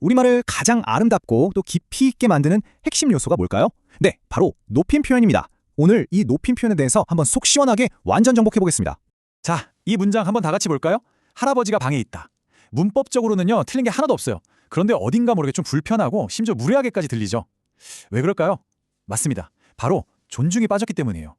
우리말을 가장 아름답고 또 깊이 있게 만드는 핵심 요소가 뭘까요? 네, 바로 높임 표현입니다. 오늘 이 높임 표현에 대해서 한번 속 시원하게 완전 정복해 보겠습니다. 자, 이 문장 한번 다 같이 볼까요? 할아버지가 방에 있다. 문법적으로는요, 틀린 게 하나도 없어요. 그런데 어딘가 모르게 좀 불편하고 심지어 무례하게까지 들리죠. 왜 그럴까요? 맞습니다. 바로 존중이 빠졌기 때문이에요.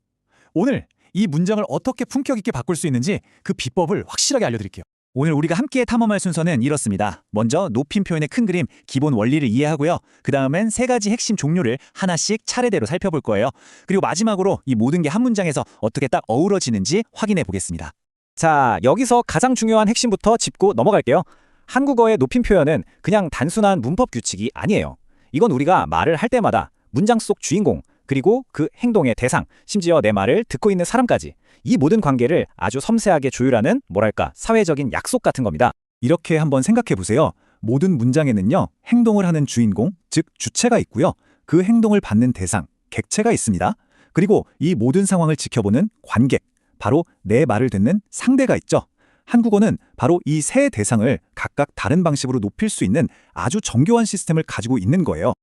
오늘 이 문장을 어떻게 품격 있게 바꿀 수 있는지 그 비법을 확실하게 알려드릴게요. 오늘 우리가 함께 탐험할 순서는 이렇습니다. 먼저 높임 표현의 큰 그림, 기본 원리를 이해하고요. 그 다음엔 세 가지 핵심 종류를 하나씩 차례대로 살펴볼 거예요. 그리고 마지막으로 이 모든 게 한 문장에서 어떻게 딱 어우러지는지 확인해 보겠습니다. 자, 여기서 가장 중요한 핵심부터 짚고 넘어갈게요. 한국어의 높임 표현은 그냥 단순한 문법 규칙이 아니에요. 이건 우리가 말을 할 때마다 문장 속 주인공, 그리고 그 행동의 대상, 심지어 내 말을 듣고 있는 사람까지 이 모든 관계를 아주 섬세하게 조율하는 뭐랄까 사회적인 약속 같은 겁니다. 이렇게 한번 생각해 보세요. 모든 문장에는요, 행동을 하는 주인공, 즉 주체가 있고요. 그 행동을 받는 대상, 객체가 있습니다. 그리고 이 모든 상황을 지켜보는 관객, 바로 내 말을 듣는 상대가 있죠. 한국어는 바로 이 세 대상을 각각 다른 방식으로 높일 수 있는 아주 정교한 시스템을 가지고 있는 거예요.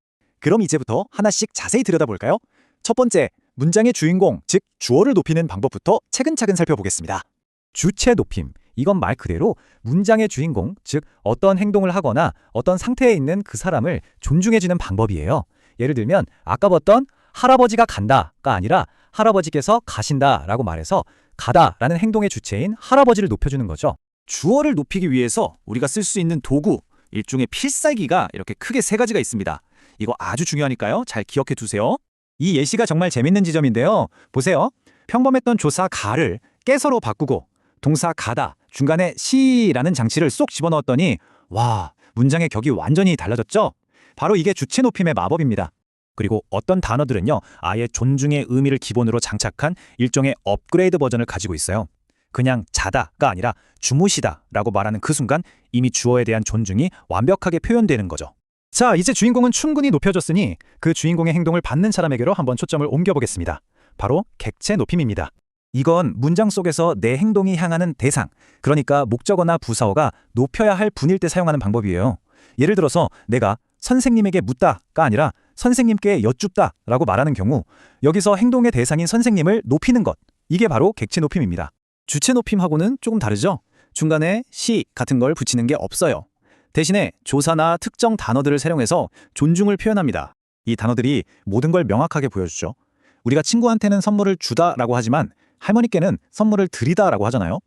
그럼 이제부터 하나씩 자세히 들여다볼까요? 첫 번째, 문장의 주인공, 즉 주어를 높이는 방법부터 차근차근 살펴보겠습니다. 주체 높임. 이건 말 그대로 문장의 주인공, 즉 어떤 행동을 하거나 어떤 상태에 있는 그 사람을 존중해주는 방법이에요. 예를 들면 아까 봤던 할아버지가 간다가 아니라 할아버지께서 가신다 라고 말해서 가다 라는 행동의 주체인 할아버지를 높여주는 거죠. 주어를 높이기 위해서 우리가 쓸 수 있는 도구, 일종의 필살기가 이렇게 크게 세 가지가 있습니다. 이거 아주 중요하니까요. 잘 기억해 두세요. 이 예시가 정말 재밌는 지점인데요. 보세요. 평범했던 조사 가를 깨서로 바꾸고 동사 가다 중간에 시라는 장치를 쏙 집어넣었더니 와 문장의 격이 완전히 달라졌죠? 바로 이게 주체 높임의 마법입니다. 그리고 어떤 단어들은요 아예 존중의 의미를 기본으로 장착한 일종의 업그레이드 버전을 가지고 있어요. 그냥 자다가 아니라 주무시다 라고 말하는 그 순간 이미 주어에 대한 존중이 완벽하게 표현되는 거죠. 자, 이제 주인공은 충분히 높여졌으니 그 주인공의 행동을 받는 사람에게로 한번 초점을 옮겨보겠습니다. 바로 객체 높임입니다. 이건 문장 속에서 내 행동이 향하는 대상, 그러니까 목적어나 부사어가 높여야 할 분일 때 사용하는 방법이에요. 예를 들어서 내가 선생님에게 묻다가 아니라 선생님께 여쭙다 라고 말하는 경우 여기서 행동의 대상인 선생님을 높이는 것, 이게 바로 객체 높임입니다. 주체 높임하고는 조금 다르죠? 중간에 시 같은 걸 붙이는 게 없어요. 대신에 조사나 특정 단어들을 사용해서 존중을 표현합니다. 이 단어들이 모든 걸 명확하게 보여주죠. 우리가 친구한테는 선물을 주다라고 하지만 할머니께는 선물을 드리다라고 하잖아요.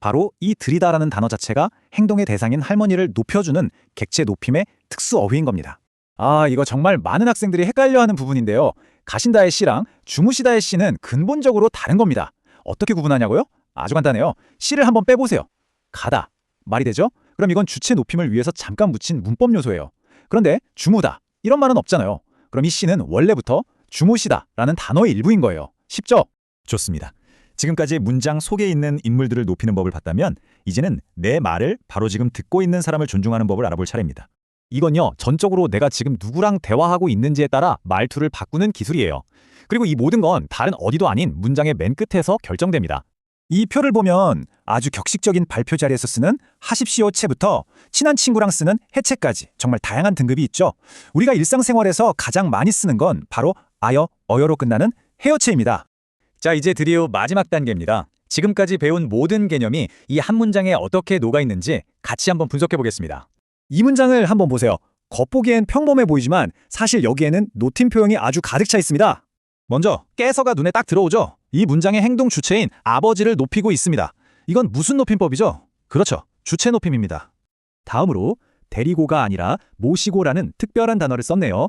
바로 이 드리다라는 단어 자체가 행동의 대상인 할머니를 높여주는 객체 높임의 특수 어휘인 겁니다. 아, 이거 정말 많은 학생들이 헷갈려하는 부분인데요. 가신다의 시랑 주무시다의 시는 근본적으로 다른 겁니다. 어떻게 구분하냐고요? 아주 간단해요. 시를 한번 빼보세요. 가다. 말이 되죠? 그럼 이건 주체 높임을 위해서 잠깐 묻힌 문법 요소예요. 그런데 주무다. 이런 말은 없잖아요. 그럼 이 시는 원래부터 주무시다라는 단어의 일부인 거예요. 쉽죠? 좋습니다. 지금까지 문장 속에 있는 인물들을 높이는 법을 봤다면 이제는 내 말을 바로 지금 듣고 있는 사람을 존중하는 법을 알아볼 차례입니다. 이건요, 전적으로 내가 지금 누구랑 대화하고 있는지에 따라 말투를 바꾸는 기술이에요. 그리고 이 모든 건 다른 어디도 아닌 문장의 맨 끝에서 결정됩니다. 이 표를 보면 아주 격식적인 발표 자리에서 쓰는 하십시오 채부터 친한 친구랑 쓰는 해채까지 정말 다양한 등급이 있죠. 우리가 일상생활에서 가장 많이 쓰는 건 바로 아여, 어여로 끝나는 헤어체입니다. 자, 이제 드디어 마지막 단계입니다. 지금까지 배운 모든 개념이 이 한 문장에 어떻게 녹아 있는지 같이 한번 분석해 보겠습니다. 이 문장을 한번 보세요. 겉보기엔 평범해 보이지만 사실 여기에는 노팀 표현이 아주 가득 차 있습니다. 먼저 깨서가 눈에 딱 들어오죠. 이 문장의 행동 주체인 아버지를 높이고 있습니다. 이건 무슨 높임법이죠? 그렇죠. 주체 높임입니다. 다음으로 데리고가 아니라 모시고라는 특별한 단어를 썼네요.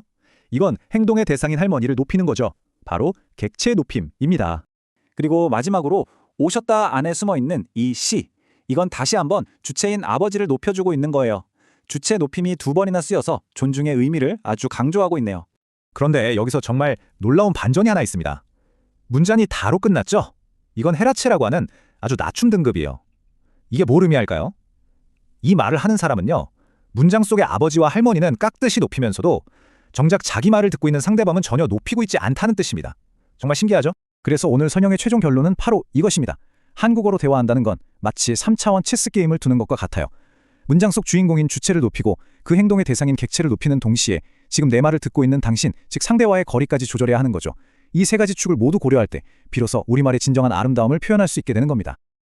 이건 행동의 대상인 할머니를 높이는 거죠. 바로 객체 높임입니다. 그리고 마지막으로 오셨다 안에 숨어 있는 이 시. 이건 다시 한번 주체인 아버지를 높여주고 있는 거예요. 주체 높임이 두 번이나 쓰여서 존중의 의미를 아주 강조하고 있네요. 그런데 여기서 정말 놀라운 반전이 하나 있습니다. 문장이 다로 끝났죠? 이건 헤라체라고 하는 아주 낮춤 등급이에요. 이게 뭘 의미할까요? 이 말을 하는 사람은요. 문장 속의 아버지와 할머니는 깍듯이 높이면서도 정작 자기 말을 듣고 있는 상대방은 전혀 높이고 있지 않다는 뜻입니다. 정말 신기하죠? 그래서 오늘 선영의 최종 결론은 바로 이것입니다. 한국어로 대화한다는 건 마치 3차원 체스 게임을 두는 것과 같아요. 문장 속 주인공인 주체를 높이고 그 행동의 대상인 객체를 높이는 동시에 지금 내 말을 듣고 있는 당신, 즉 상대와의 거리까지 조절해야 하는 거죠. 이 세 가지 축을 모두 고려할 때 비로소 우리말의 진정한 아름다움을 표현할 수 있게 되는 겁니다.